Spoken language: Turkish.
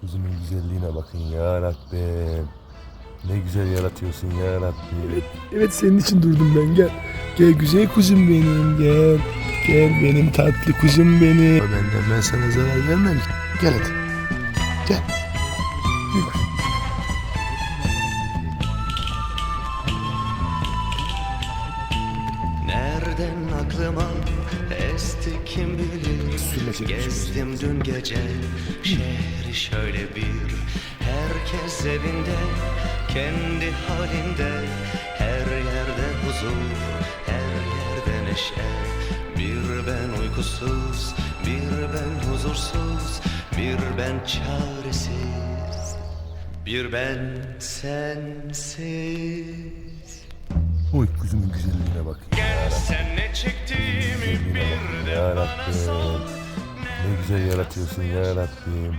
Kuzumun güzelliğine bakın ya Rabbim. Ne güzel yaratıyorsun ya Rabbim. Evet, evet senin için durdum ben gel. Gel güzel kuzum benim gel. Gel benim tatlı kuzum benim. Benden ben sana zarar vermem. Gel hadi. Gel. Nereden aklıma esti kim bilir Çekmiş Gezdim dün gece şehri şöyle bir. Herkes evinde kendi halinde. Her yerde huzur her yerde neşe. Bir ben uykusuz bir ben huzursuz. Bir ben çaresiz Bir ben sensiz. Oy kuzumun güzelliğine bak. Gel sen ne çektiğimi bir de bana sor Ne güzel yaratıyorsun ya Rabbim.